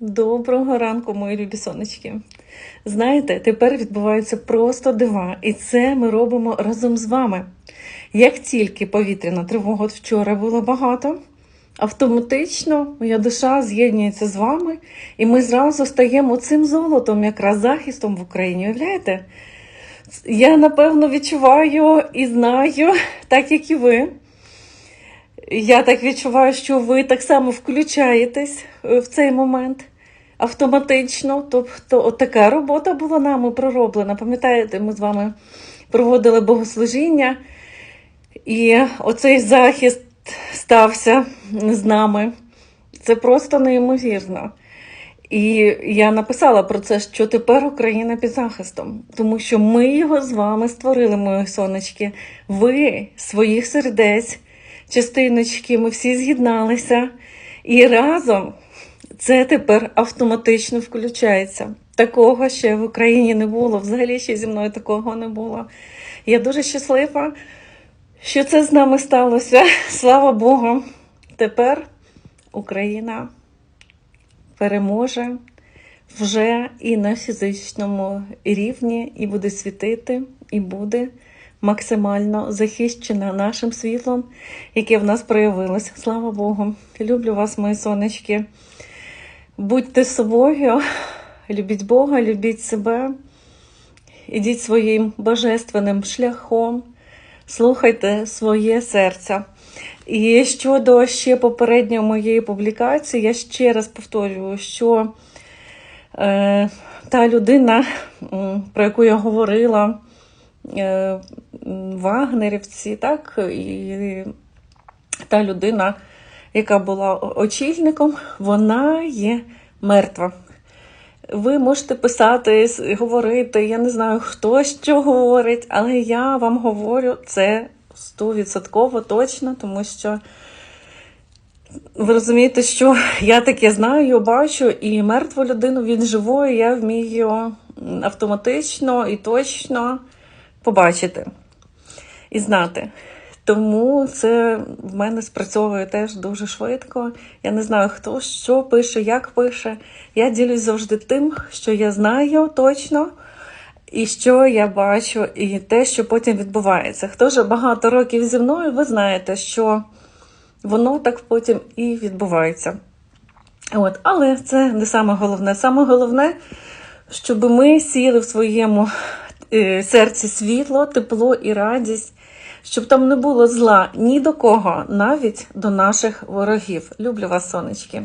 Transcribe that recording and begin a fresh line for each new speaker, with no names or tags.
Доброго ранку, мої любі сонечки. Знаєте, тепер відбуваються просто дива, і це ми робимо разом з вами. Як тільки повітряна тривога вчора було багато, автоматично моя душа з'єднується з вами, і ми зразу стаємо цим золотом, якраз захистом в Україні. Уявляєте? Я напевно відчуваю і знаю, так як і ви. Я так відчуваю, що ви так само включаєтесь е, в цей момент автоматично. Тобто, от така робота була нами пророблена. Пам'ятаєте, ми з вами проводили богослужіння, і оцей захист стався з нами. Це просто неймовірно. І я написала про це, що тепер Україна під захистом, тому що ми його з вами створили, мої сонечки. Ви своїх сердець, частиночки, ми всі з'єдналися. І разом це тепер автоматично включається. Такого ще в Україні не було. Взагалі ще зі мною такого не було. Я дуже щаслива, що це з нами сталося. Слава Богу. Тепер Україна переможе вже і на фізичному рівні, і буде світити, і буде максимально захищена нашим світлом, яке в нас проявилось. Слава Богу. Люблю вас, мої сонечки. Будьте собою, любіть Бога, любіть себе, ідіть своїм божественним шляхом, слухайте своє серце. І щодо ще попередньої моєї публікації, я ще раз повторюю, що е, та людина, про яку я говорила, е, вагнерівці, так, і та людина, яка була очільником, вона є мертва. Ви можете писати, говорити, я не знаю, хто що говорить, але я вам говорю це стовідсотково точно, тому що ви розумієте, що я таке знаю, бачу, і мертву людину від живої я вмію автоматично і точно побачити і знати. Тому це в мене спрацьовує теж дуже швидко. Я не знаю, хто що пише, як пише. Я ділюсь завжди тим, що я знаю точно, і що я бачу, і те, що потім відбувається. Хто вже багато років зі мною, ви знаєте, що воно так потім і відбувається. От, але це не саме головне. Саме головне, щоб ми сіли в своєму е, серці світло, тепло і радість, щоб там не було зла ні до кого, навіть до наших ворогів. Люблю вас, сонечки.